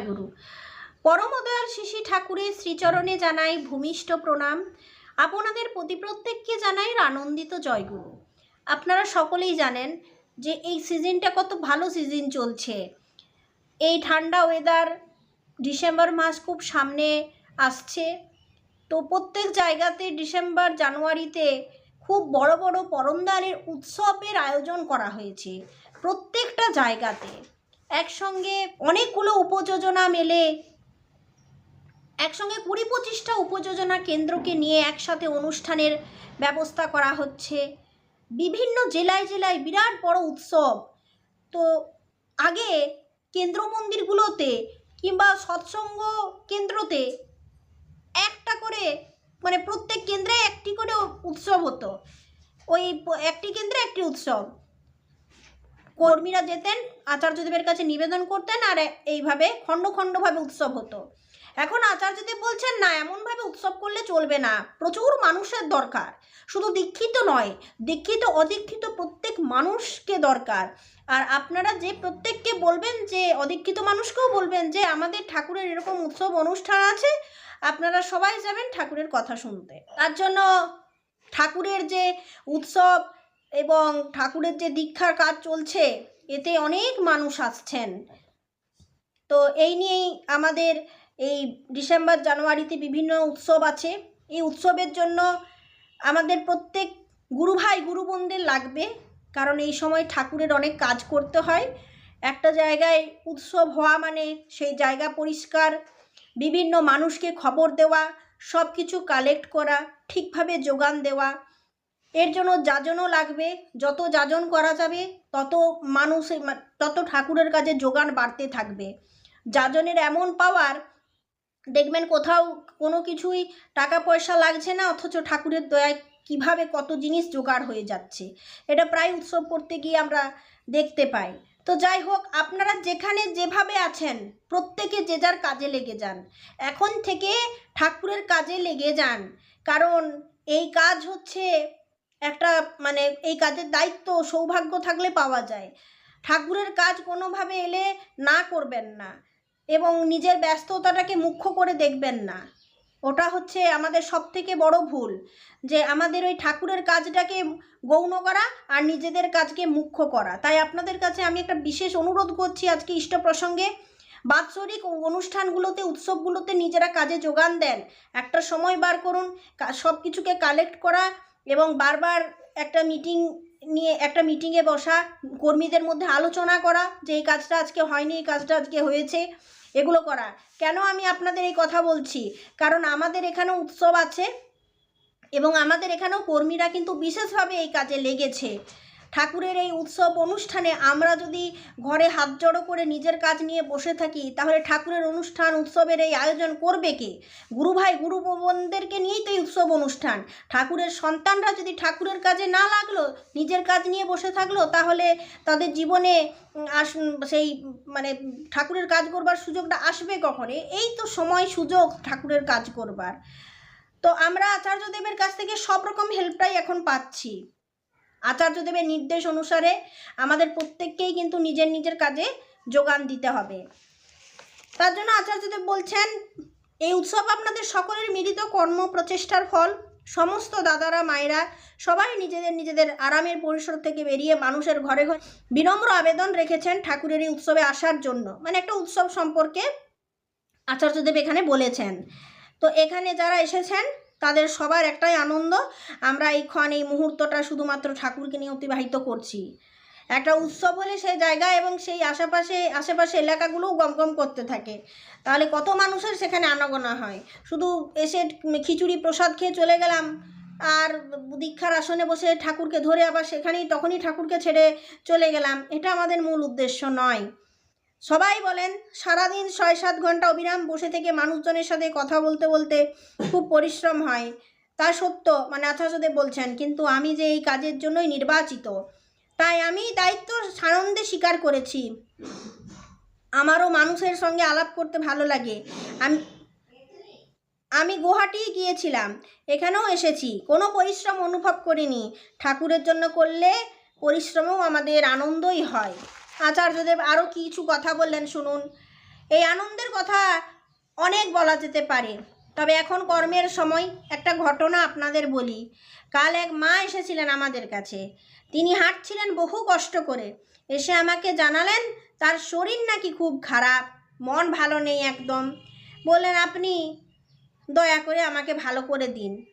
জয়গুরু পরমদয়াল শিশি ঠাকুরের শ্রীচরণে জানাই ভূমিষ্ঠ প্রণাম। আপনাদের প্রতি প্রত্যেককে জানাই আনন্দিত জয়গুরু আপনারা সকলেই জানেন যে এই সিজনটা কত ভালো সিজন চলছে। এই ঠান্ডা ওয়েদার ডিসেম্বর মাস খুব সামনে আসছে। তো প্রত্যেক জায়গাতে ডিসেম্বর, জানুয়ারিতে খুব বড় বড় পরমদানের উৎসবের আয়োজন করা হয়েছে প্রত্যেকটা জায়গাতে। একসঙ্গে অনেকগুলো উপযোজনা মেলে। একসঙ্গে কুড়ি পঁচিশটা উপযোজনা কেন্দ্রকে নিয়ে একসাথে অনুষ্ঠানের ব্যবস্থা করা হচ্ছে। বিভিন্ন জেলায় জেলায় বিরাট বড় উৎসব। তো আগে কেন্দ্র মন্দিরগুলোতে কিংবা সৎসঙ্গ কেন্দ্রতে একটা করে মানে প্রত্যেক কেন্দ্রে একটি করে উৎসব হতো। ওই একটি কেন্দ্রে একটি উৎসব। কর্মীরা যেতেন, আচার্যদেবের কাছে নিবেদন করতেন আর এইভাবে খণ্ড খণ্ডভাবে উৎসব হতো। এখন আচার্যদেব বলছেন, না, এমনভাবে উৎসব করলে চলবে না। প্রচুর মানুষের দরকার। শুধু দীক্ষিত নয়, দীক্ষিত, অদীক্ষিত প্রত্যেক মানুষকে দরকার। আর আপনারা যে প্রত্যেককে বলবেন যে, অদীক্ষিত মানুষকেও বলবেন যে, আমাদের ঠাকুরের এরকম উৎসব অনুষ্ঠান আছে, আপনারা সবাই যাবেন ঠাকুরের কথা শুনতে। তার জন্য ঠাকুরের যে উৎসব এবং ঠাকুরের যে দীক্ষার কাজ চলছে, এতে অনেক মানুষ আসছেন। তো এই নিয়েই আমাদের এই ডিসেম্বর, জানুয়ারিতে বিভিন্ন উৎসব আছে। এই উৎসবের জন্য আমাদের প্রত্যেক গুরু ভাই, গুরু বোনদের লাগবে, কারণ এই সময় ঠাকুরের অনেক কাজ করতে হয়। একটা জায়গায় উৎসব হওয়া মানে সেই জায়গা পরিষ্কার, বিভিন্ন মানুষকে খবর দেওয়া সব কিছু কালেক্ট করা, ঠিকভাবে যোগান দেওয়া এর জন্য যাজনও লাগবে, যত যাজন করা যাবে, তত মানুষ তত ঠাকুরের কাছে যোগান বাড়তে থাকবে। যাজনের এমন পাওয়ার, দেখবেন কোথাও কোনো কিছুই টাকা পয়সা লাগছে না, অথচ ঠাকুরের দয়ায় কীভাবে কত জিনিস জোগাড় হয়ে যাচ্ছে। এটা প্রায় উৎসব করতে গিয়ে আমরা দেখতে পাই। তো যাই হোক, আপনারা যেখানে যেভাবে আছেন, প্রত্যেকে যে যার কাজে লেগে যান। এখন থেকে ঠাকুরের কাজে লেগে যান। কারণ এই কাজ হচ্ছে একটা মানে এই কাজের দায়িত্ব সৌভাগ্য থাকলে পাওয়া যায়। ঠাকুরের কাজ কোনোভাবে এলে না করবেন না এবং নিজের ব্যস্ততাটাকে মুখ্য করে দেখবেন না। ওটা হচ্ছে আমাদের সব থেকে বড় ভুল যে আমাদের ওই ঠাকুরের কাজটাকে গৌণ করা আর নিজেদের কাজকে মুখ্য করা। তাই আপনাদের কাছে আমি একটা বিশেষ অনুরোধ করছি আজকে ইষ্ট প্রসঙ্গে। বাৎসরিক অনুষ্ঠানগুলোতে, উৎসবগুলোতে নিজেরা কাজে যোগান দেন। একটা সময় বার করুন সব কিছুকে কালেক্ট করা এবং বারবার একটা মিটিং নিয়ে, একটা মিটিংয়ে বসা, কর্মীদের মধ্যে আলোচনা করা যে এই কাজটা আজকে হয়নি, এই কাজটা আজকে হয়েছে, এগুলো করা। কেন আমি আপনাদের এই কথা বলছি? কারণ আমাদের এখানে উৎসব আছে এবং আমাদের এখানেও কর্মীরা কিন্তু বিশেষভাবে এই কাজে লেগেছে। ঠাকুরের এই উৎসব অনুষ্ঠানে আমরা যদি ঘরে হাত জড়ো করে নিজের কাজ নিয়ে বসে থাকি, তাহলে ঠাকুরের অনুষ্ঠান, উৎসবের এই আয়োজন করবে কে? গুরু ভাই, গুরু বোনদেরকে নিয়েই তো এই উৎসব অনুষ্ঠান। ঠাকুরের সন্তানরা যদি ঠাকুরের কাজে না লাগল, নিজের কাজ নিয়ে বসে থাকল, তাহলে তাদের জীবনে আস, সেই মানে ঠাকুরের কাজ করবার সুযোগটা আসবে কখন? এই তো সময়, সুযোগ ঠাকুরের কাজ করবার। তো আমরা আচার্যদেবের কাছ থেকে সব রকম হেল্পটাই এখন পাচ্ছি। আচার্যদেবের নির্দেশ অনুসারে আমাদের প্রত্যেককেই কিন্তু নিজের নিজের কাজে যোগান দিতে হবে। তার জন্য আচার্যদেব বলছেন, এই উৎসব আপনাদের সকলের মিলিত কর্ম প্রচেষ্টার ফল। সমস্ত দাদারা, মায়েরা সবাই নিজেদের নিজেদের আরামের পরিসর থেকে বেরিয়ে মানুষের ঘরে ঘরে বিনম্র আবেদন রেখেছেন ঠাকুরের এই উৎসবে আসার জন্য। মানে একটা উৎসব সম্পর্কে আচার্যদেব এখানে বলেছেন। তো এখানে যারা এসেছেন তাদের সবার একটাই আনন্দ, আমরা এইক্ষণ এই মুহূর্তটা শুধুমাত্র ঠাকুরকে নিয়ে অতিবাহিত করছি। একটা উৎসব হলে সেই জায়গা এবং সেই আশেপাশে আশেপাশে এলাকাগুলোও গমগম করতে থাকে। তাহলে কত মানুষের সেখানে আনাগোনা হয়? শুধু এসে খিচুড়ি প্রসাদ খেয়ে চলে গেলাম, আর দীক্ষার আসনে বসে ঠাকুরকে ধরে আবার সেখানেই তখনই ঠাকুরকে ছেড়ে চলে গেলাম। এটা আমাদের মূল উদ্দেশ্য নয়। সবাই বলেন, সারাদিন ছয় সাত ঘণ্টা অবিরাম বসে থেকে মানুষজনের সাথে কথা বলতে বলতে খুব পরিশ্রম হয়। তা সত্য মানে আচার্যদেব বলছেন, কিন্তু আমি যে এই কাজের জন্যই নির্বাচিত, তাই আমি দায়িত্ব সানন্দে স্বীকার করেছি। আমারও মানুষের সঙ্গে আলাপ করতে ভালো লাগে। আমি আমি গুয়াহাটি গিয়েছিলাম, এখানেও এসেছি, কোনো পরিশ্রম অনুভব করিনি। ঠাকুরের জন্য করলে পরিশ্রমও আমাদের আনন্দই হয়। আচার্যদেব আরও কিছু কথা বললেন, শুনুন। এই আনন্দের কথা অনেক বলা যেতে পারে, তবে এখন কর্মের সময়। একটা ঘটনা আপনাদের বলি। কাল এক মা এসেছিলেন আমাদের কাছে। তিনি হাঁটছিলেন বহু কষ্ট করে। এসে আমাকে জানালেন, তার শরীর নাকি খুব খারাপ, মন ভালো নেই একদম। বললেন, আপনি দয়া করে আমাকে ভালো করে দিন।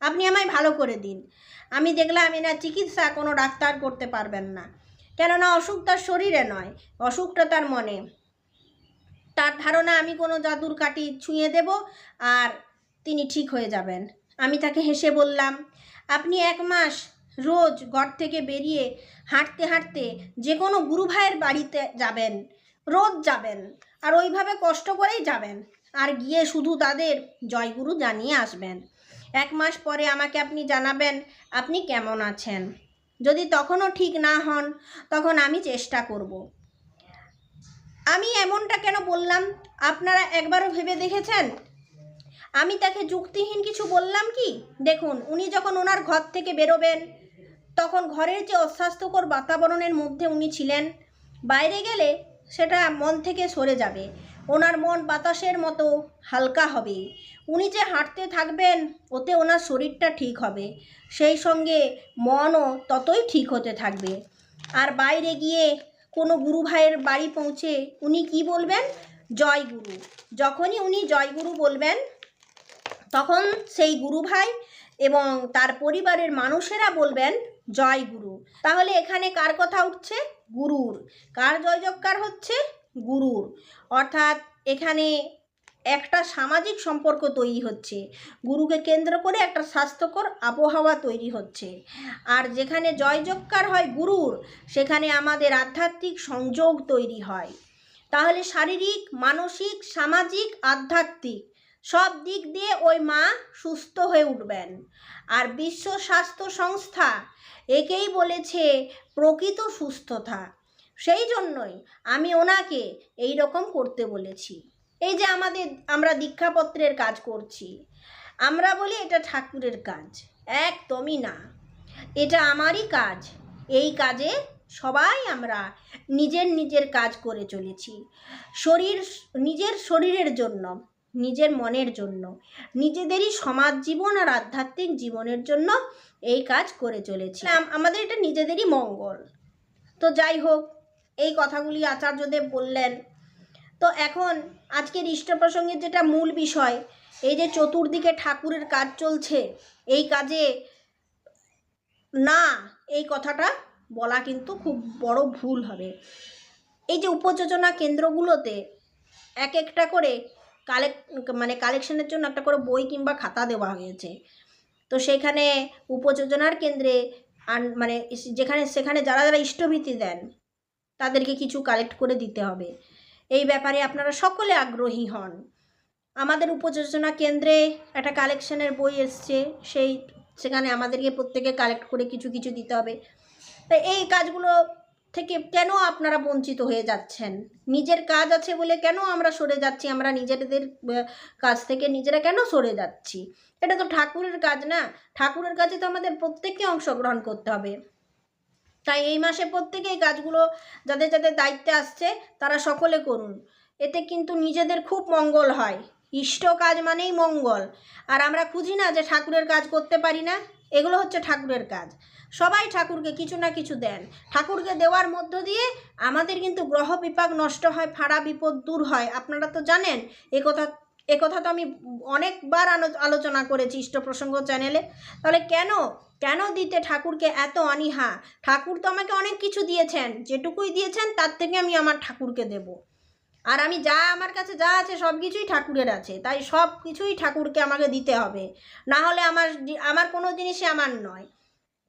আপনি আমায় ভালো করে দিন। আমি দেখলাম এনার চিকিৎসা কোনো ডাক্তার করতে পারবেন না। কেননা অসুখ তার শরীরে নয়, অসুখটা তার মনে। তার ধারণা, আমি কোনো জাদুর কাঠি ছুঁয়ে দেব আর তিনি ঠিক হয়ে যাবেন। আমি তাকে হেসে বললাম, আপনি এক মাস রোজ ঘর থেকে বেরিয়ে হাঁটতে হাঁটতে যে কোনো গুরু ভাইয়ের বাড়িতে যাবেন, রোজ যাবেন আর ওইভাবে কষ্ট করেই যাবেন। আর গিয়ে শুধু তাদের জয়গুরু জানিয়ে আসবেন। এক মাস পরে আমাকে আপনি জানাবেন, আপনি কেমন আছেন? যদি তখনও ঠিক না হন, তখন আমি চেষ্টা করব। আমি এমনটা কেন বললাম? আপনারা একবারও ভেবে দেখেছেন? আমি তাকে যুক্তিহীন কিছু বললাম কি? দেখুন, উনি যখন ওনার ঘর থেকে বেরোবেন, তখন ঘরের যে অস্বাস্থ্যকর বাতাবরণের মধ্যে উনি ছিলেন, বাইরে গেলে সেটা মন থেকে সরে যাবে। ওনার মন বাতাসের মতো হালকা হবে। উনি যে হাঁটতে থাকবেন, ওতে ওনার শরীরটা ঠিক হবে। সেই সঙ্গে মনও ততই ঠিক হতে থাকবে। আর বাইরে গিয়ে কোনো গুরু ভাইয়ের বাড়ি পৌঁছে উনি কি বলবেন? জয় গুরু। যখনই উনি জয় গুরু বলবেন, তখন সেই গুরু ভাই এবং তার পরিবারের মানুষেরা বলবেন, জয় গুরু। তাহলে এখানে কার কথা উঠছে? গুরুর। কার জয় জয়কার হচ্ছে? গুরুর। অর্থাৎ এখানে একটা সামাজিক সম্পর্ক তৈরি হচ্ছে। গুরুকে কেন্দ্র করে একটা স্বাস্থ্যকর আবহাওয়া তৈরি হচ্ছে। আর যেখানে জয়জক্কার হয় গুরুর, সেখানে আমাদের আধ্যাত্মিক সংযোগ তৈরি হয়। তাহলে শারীরিক, মানসিক, সামাজিক, আধ্যাত্মিক সব দিক দিয়ে ওই মা সুস্থ হয়ে উঠবেন। আর বিশ্ব স্বাস্থ্য সংস্থা একেই বলেছে প্রকৃত সুস্থতা। সেই জন্যই আমি ওনাকে এই রকম করতে বলেছি। এই যে আমাদের, আমরা দীক্ষাপত্রের কাজ করছি, আমরা বলি এটা ঠাকুরের কাজ। একদমই না। এটা আমারই কাজ। এই কাজে সবাই আমরা নিজের নিজের কাজ করে চলেছি। শরীর, নিজের শরীরের জন্য, নিজের মনের জন্য, নিজেদেরই সমাজ জীবন আর আধ্যাত্মিক জীবনের জন্য এই কাজ করে চলেছি। আমাদের এটা নিজেদেরই মঙ্গল। তো যাই হোক এই কথাগুলি আচার্যদেব বললেন। তো এখন আজকের ইষ্ট প্রসঙ্গের যেটা মূল বিষয়, এই যে চতুর্দিকে ঠাকুরের কাজ চলছে, এই কাজে না, এই কথাটা বলা কিন্তু খুব বড় ভুল হবে। এই যে উপযোজনা কেন্দ্রগুলোতে এক একটা করে কালেক মানে কালেকশনের জন্য একটা করে বই কিংবা খাতা দেওয়া হয়েছে। তো সেখানে উপযোজনার কেন্দ্রে মানে যেখানে, সেখানে যারা যারা ইষ্টভীতি দেন তাদেরকে কিছু কালেক্ট করে দিতে হবে। এই ব্যাপারে আপনারা সকলে আগ্রহী হন। আমাদের উপযোজনা কেন্দ্রে একটা কালেকশনের বই এসছে, সেই সেখানে আমাদেরকে প্রত্যেকে কালেক্ট করে কিছু কিছু দিতে হবে। তাই এই কাজগুলো থেকে কেন আপনারা বঞ্চিত হয়ে যাচ্ছেন? নিজের কাজ আছে বলে কেন আমরা সরে যাচ্ছি? আমরা নিজেদের কাজ থেকে নিজেরা কেন সরে যাচ্ছি? এটা তো ঠাকুরের কাজ না। ঠাকুরের কাজে তো আমাদের প্রত্যেককে অংশগ্রহণ করতে হবে। তাই এই মাসে প্রত্যেকে এই কাজগুলো যাদের যাদের দায়িত্বে আসছে, তারা সকলে করুন। এতে কিন্তু নিজেদের খুব মঙ্গল হয়। ইষ্ট কাজ মানেই মঙ্গল। আর আমরা খুঁজি না যে ঠাকুরের কাজ করতে পারি না, এগুলো হচ্ছে ঠাকুরের কাজ। সবাই ঠাকুরকে কিছু না কিছু দেন। ঠাকুরকে দেওয়ার মধ্য দিয়ে আমাদের কিন্তু গ্রহ বিপাক নষ্ট হয়, ফাড়া বিপদ দূর হয়। আপনারা তো জানেন একথা একথা তো আমি অনেকবার আলো- আলোচনা করেছি ইষ্ট প্রসঙ্গ চ্যানেলে। তাহলে কেন কেন দিতে ঠাকুরকে এত অনীহা? ঠাকুর তো আমাকে অনেক কিছু দিয়েছেন। যেটুকুই দিয়েছেন, তার থেকে আমি আমার ঠাকুরকে দেব। আর আমি যা আমার কাছে যা আছে, সব কিছুই ঠাকুরের আছে। তাই সব কিছুই ঠাকুরকে আমাকে দিতে হবে। না হলে আমার আমার কোনো জিনিসই আমার নয়।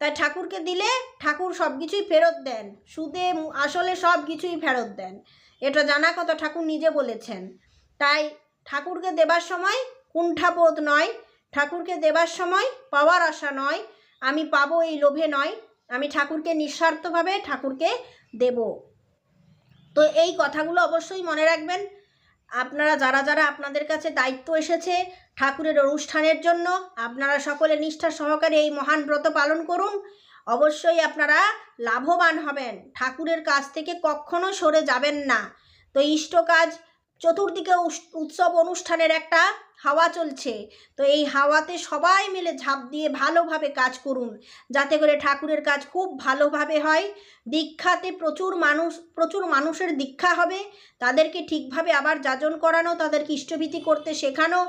তাই ঠাকুরকে দিলে ঠাকুর সব কিছুই ফেরত দেন। সুদে আসলে সব কিছুই ফেরত দেন। এটা জানা কথা ঠাকুর নিজে বলেছেন। তাই ঠাকুরকে দেবার সময় কুণ্ঠাবোধ নয়। ঠাকুরকে দেবার সময় পাওয়ার আশা নয়। আমি পাবো এই লোভে নয়। আমি ঠাকুরকে নিঃস্বার্থভাবে ঠাকুরকে দেব। তো এই কথাগুলো অবশ্যই মনে রাখবেন। আপনারা যারা যারা আপনাদের কাছে দায়িত্ব এসেছে ঠাকুরের অনুষ্ঠানের জন্য, আপনারা সকলে নিষ্ঠা সহকারে এই মহান ব্রত পালন করুন। অবশ্যই আপনারা লাভবান হবেন। ঠাকুরের কাছ থেকে কখনো সরে যাবেন না। তো ইষ্ট কাজ চতুর্দিকে উৎসব অনুষ্ঠানের একটা হাওয়া চলছে। তো এই হাওয়াতে সবাই মিলে ঝাঁপ দিয়ে ভালোভাবে কাজ করুন। যাতে করে ঠাকুরের কাজ খুব ভালোভাবে হয়। দীক্ষাতে প্রচুর মানুষ, প্রচুর মানুষের দীক্ষা হবে। তাদেরকে ঠিকভাবে আবার যাজন করানো, তাদেরকে ইষ্টভীতি করতে শেখানো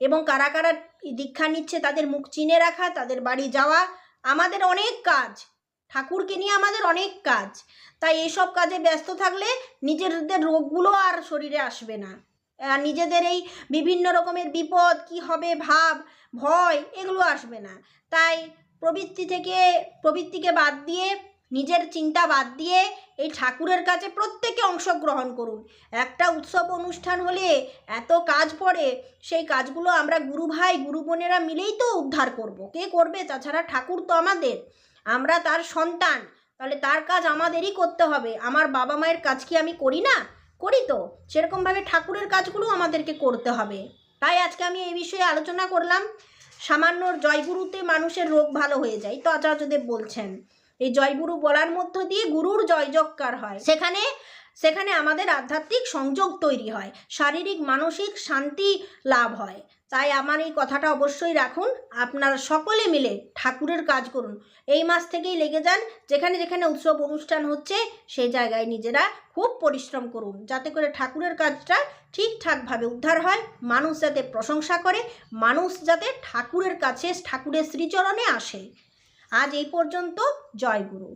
এবং কারা কারা দীক্ষা নিচ্ছে তাদের মুখ চিনে রাখা, তাদের বাড়ি যাওয়া, আমাদের অনেক কাজ। ঠাকুরকে নিয়ে আমাদের অনেক কাজ। তাই এইসব কাজে ব্যস্ত থাকলে নিজেদের রোগগুলো আর শরীরে আসবে না। আর নিজেদের এই বিভিন্ন রকমের বিপদ, কি হবে, ভাব, ভয়, এগুলো আসবে না। তাই প্রবৃত্তি থেকে, প্রবৃত্তিকে বাদ দিয়ে, নিজের চিন্তা বাদ দিয়ে এই ঠাকুরের কাছে প্রত্যেকে অংশগ্রহণ করুন। একটা উৎসব অনুষ্ঠান হলে এত কাজ পড়ে, সেই কাজগুলো আমরা গুরু ভাই, গুরু বোনেরা মিলেই তো উদ্ধার করব। কে করবে? তাছাড়া ঠাকুর তো আমাদের। আমরা তার সন্তান। তাহলে তার কাজ আমাদেরই করতে হবে। আমার বাবা মায়ের কাজ কি আমি করি না? করি তো। সেরকমভাবে ঠাকুরের কাজগুলো আমাদেরকে করতে হবে। তাই আজকে আমি এই বিষয়ে আলোচনা করলাম। সামান্য জয়গুরুতে মানুষের রোগ ভালো হয়ে যায়, তো আচার্যদেব বলছেন। এই জয়গুরু বলার মধ্য দিয়ে গুরুর জয়জক্কার হয়। সেখানে সেখানে আমাদের আধ্যাত্মিক সংযোগ তৈরি হয়, শারীরিক, মানসিক শান্তি লাভ হয়। তাই আমার এই কথাটা অবশ্যই রাখুন, আপনারা সকলে মিলে ঠাকুরের কাজ করুন। এই মাস থেকেই লেগে যান, যেখানে যেখানে উৎসব অনুষ্ঠান হচ্ছে সেই জায়গায় নিজেরা খুব পরিশ্রম করুন, যাতে করে ঠাকুরের কাজটা ঠিকঠাকভাবে উদ্ধার হয়, মানুষ যাতে প্রশংসা করে, মানুষ যাতে ঠাকুরের কাছে, ঠাকুরের শ্রীচরণে আসে। আজ এই পর্যন্ত, জয় গুরু।